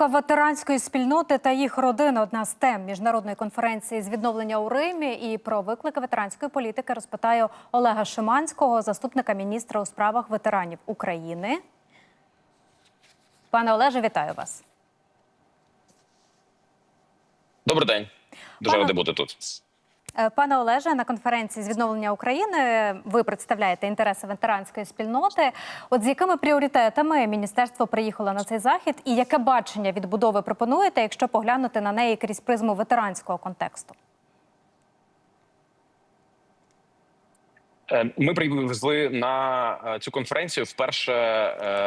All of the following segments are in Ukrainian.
Підтримка ветеранської спільноти та їх родин одна з тем міжнародної конференції з відновлення у Римі. І про виклики ветеранської політики розпитаю Олега Шиманського, заступника міністра у справах ветеранів України. Пане Олеже, вітаю вас. Добрий день. Дуже Пане- радий бути тут. Е, Пане Олеже, на конференції з відновлення України ви представляєте інтереси ветеранської спільноти. От з якими пріоритетами міністерство приїхало на цей захід, і яке бачення відбудови пропонуєте, якщо поглянути на неї крізь призму ветеранського контексту? Е, Ми привезли на е, цю конференцію вперше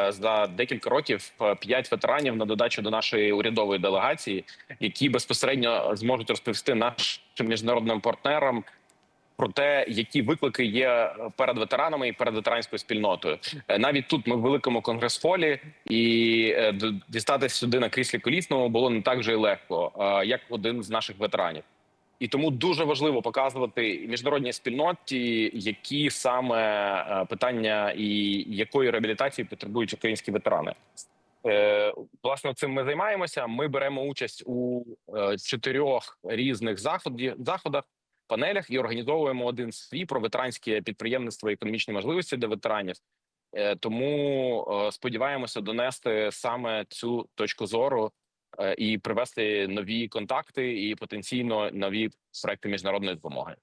за декілька років п'ять ветеранів на додачу до нашої урядової делегації, які безпосередньо зможуть розповісти нашим міжнародним партнерам. Про те, які виклики є перед ветеранами і перед ветеранською спільнотою, Е, навіть тут ми в великому конгрес-холі, і е, дістатися сюди на кріслі колісному було не так вже й легко, е, як один з наших ветеранів. І тому дуже важливо показувати міжнародній спільноті, які саме питання і якої реабілітації потребують українські ветерани. Е, Власне, цим ми займаємося. Ми беремо участь у е, чотирьох різних заході, заходах, панелях і організовуємо один свій про ветеранське підприємництво і економічні можливості для ветеранів. Е, Тому сподіваємося донести саме цю точку зору і привести нові контакти і потенційно нові проекти міжнародної допомоги.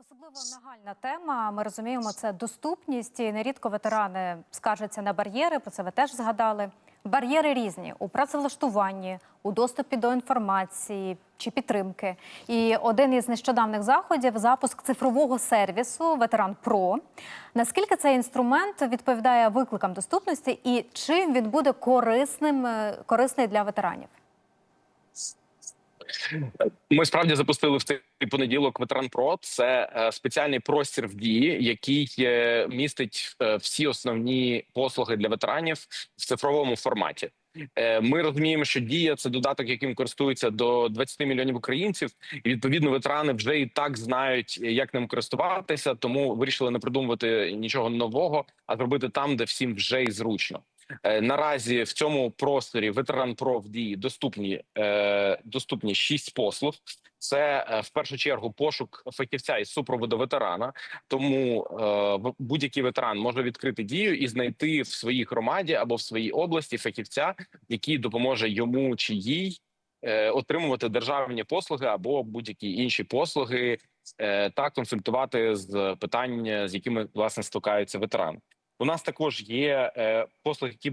Особливо нагальна тема. Ми розуміємо, це доступність. І нерідко ветерани скаржаться на бар'єри. Про це ви теж згадали. Бар'єри різні у працевлаштуванні, у доступі до інформації чи підтримки. І один із нещодавних заходів запуск цифрового сервісу Ветеран Про. Наскільки цей інструмент відповідає викликам доступності, і чим він буде корисним е, корисний для ветеранів? Ми справді запустили в цей понеділок ветеран Про. Це е, спеціальний простір в дії, який е, містить е, всі основні послуги для ветеранів в цифровому форматі. Ми розуміємо, що дія це додаток, яким користується до 20 мільйонів українців, і відповідно ветерани вже і так знають, як ним користуватися. Тому вирішили не придумувати нічого нового, а зробити там, де всім вже і зручно. Е, Наразі в цьому просторі ветеран в дії доступні е, доступні шість послуг. Це е, в першу чергу пошук фахівця із супроводу ветерана. Тому будь-який ветеран може відкрити дію і знайти в своїй громаді або в своїй області фахівця, який допоможе йому чи їй отримувати державні послуги або будь-які інші послуги, та консультувати з питань, з якими власне стикаються ветерани. У нас також є е, послуги, які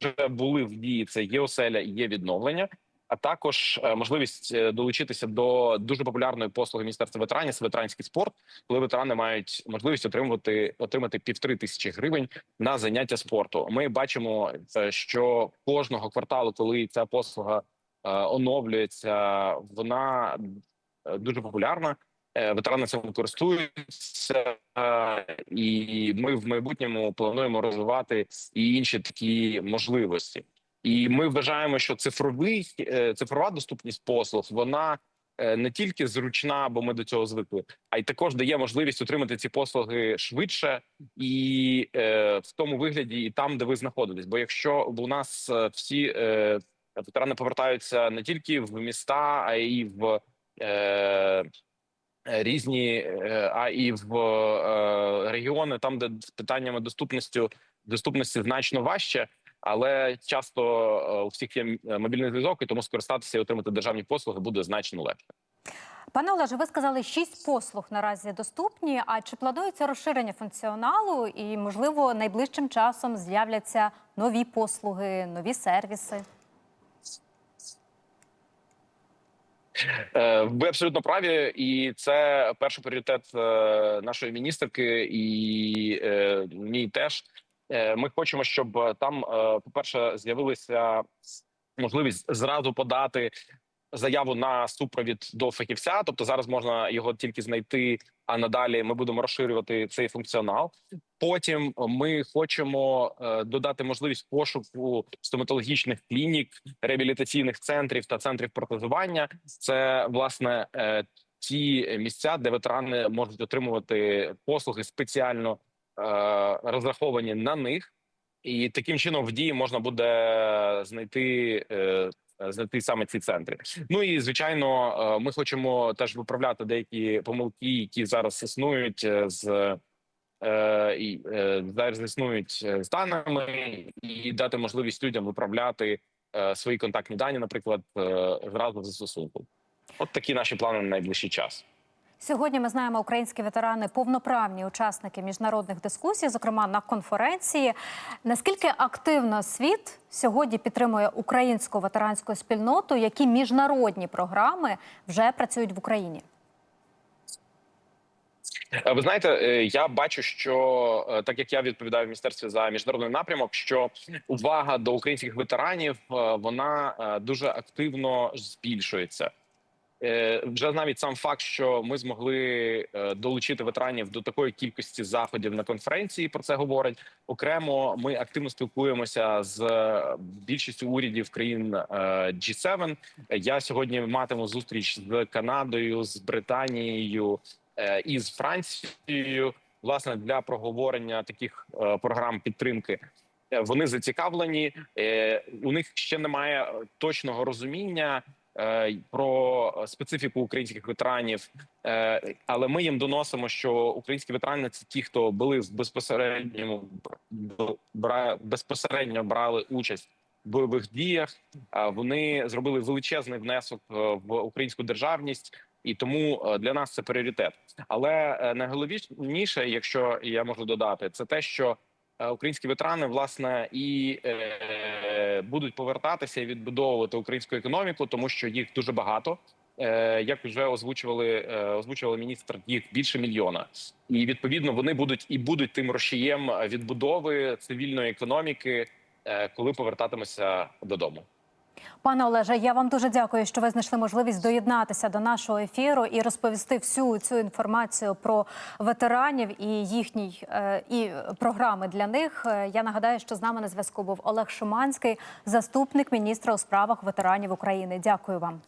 вже були в дії. Це є оселя є відновлення. А також е, можливість е, долучитися до дуже популярної послуги міністерства ветеранів це ветеранський спорт, коли ветерани мають можливість отримувати отримати півтори тисячі гривень на заняття спорту. Ми бачимо, е, що кожного кварталу, коли ця послуга оновлюється, вона дуже популярна. Е, Ветерани цим користуються, е, і ми в майбутньому плануємо розвивати і інші такі можливості. І ми вважаємо, що цифровий е, цифрова доступність послуг вона не тільки зручна, бо ми до цього звикли, а й також дає можливість отримати ці послуги швидше і в тому вигляді, і там, де ви знаходитесь. Бо якщо у нас всі ветерани повертаються не тільки в міста, а й в різні, е, а і в е, регіони, там, де з питаннями доступністю доступності значно важче. Але часто е, у всіх є мобільний зв'язок, і тому скористатися і отримати державні послуги буде значно легше. Пане Олеже, ви сказали, шість послуг наразі доступні. А чи планується розширення функціоналу і, можливо, найближчим часом з'являться нові послуги, нові сервіси? Ви абсолютно праві, і це перший пріоритет е, нашої міністерки, і е, мій теж. Е, Ми хочемо, щоб там, е, по перше, з'явилися можливість зразу подати заяву на супровід до фахівця. Тобто зараз можна його тільки знайти. А надалі ми будемо розширювати цей функціонал. Потім ми хочемо е, додати можливість пошуку стоматологічних клінік, реабілітаційних центрів та центрів протезування. Це власне е, ті місця, де ветерани можуть отримувати послуги спеціально е, розраховані на них. і таким чином в дії можна буде знайти. Знайти саме ці центри. Ну і звичайно, е, ми хочемо теж виправляти деякі помилки, які зараз існують е, з е, і зараз існують з даними, і дати можливість людям виправляти свої контактні дані, наприклад, зразу за застосунку. От такі наші плани на найближчий час. Сьогодні ми знаємо, українські ветерани повноправні учасники міжнародних дискусій, зокрема на конференції. Наскільки активно світ сьогодні підтримує українську ветеранську спільноту? Які міжнародні програми вже працюють в Україні? Е, Ви знаєте, е, я бачу, що е, так як я відповідаю в міністерстві за міжнародний напрямок, що увага до українських ветеранів вона дуже активно збільшується. Е, Вже навіть сам факт, що ми змогли е, долучити ветеранів до такої кількості заходів на конференції, про це говорить окремо. Ми активно спілкуємося з е, більшістю урядів країн е, G7. Я сьогодні матиму зустріч з Канадою, з Британією і з Францією, власне, для проговорення таких програм підтримки. Вони зацікавлені. У них ще немає точного розуміння про специфіку українських ветеранів, е, але ми їм доносимо, що українські ветерани це ті, хто були в безпосередньому безпосередньо брали участь в бойових діях. А Вони зробили величезний внесок е, в українську державність. І тому е, для нас це пріоритет. Але е, найголовніше, якщо я можу додати, це те, що е, українські ветерани власне і е, будуть повертатися і відбудовувати українську економіку, тому що їх дуже багато. Е, Як вже озвучували, е, озвучували міністр, їх більше мільйона, і відповідно вони будуть і будуть тим рушієм відбудови цивільної економіки, е, коли повертатимуся додому. Пане Олеже, я вам дуже дякую, що ви знайшли можливість доєднатися до нашого ефіру і розповісти всю цю інформацію про ветеранів і їхній е, і програми для них. Е, Я нагадаю, що з нами на зв'язку був Олег Шуманський, заступник міністра у справах ветеранів України. Дякую вам.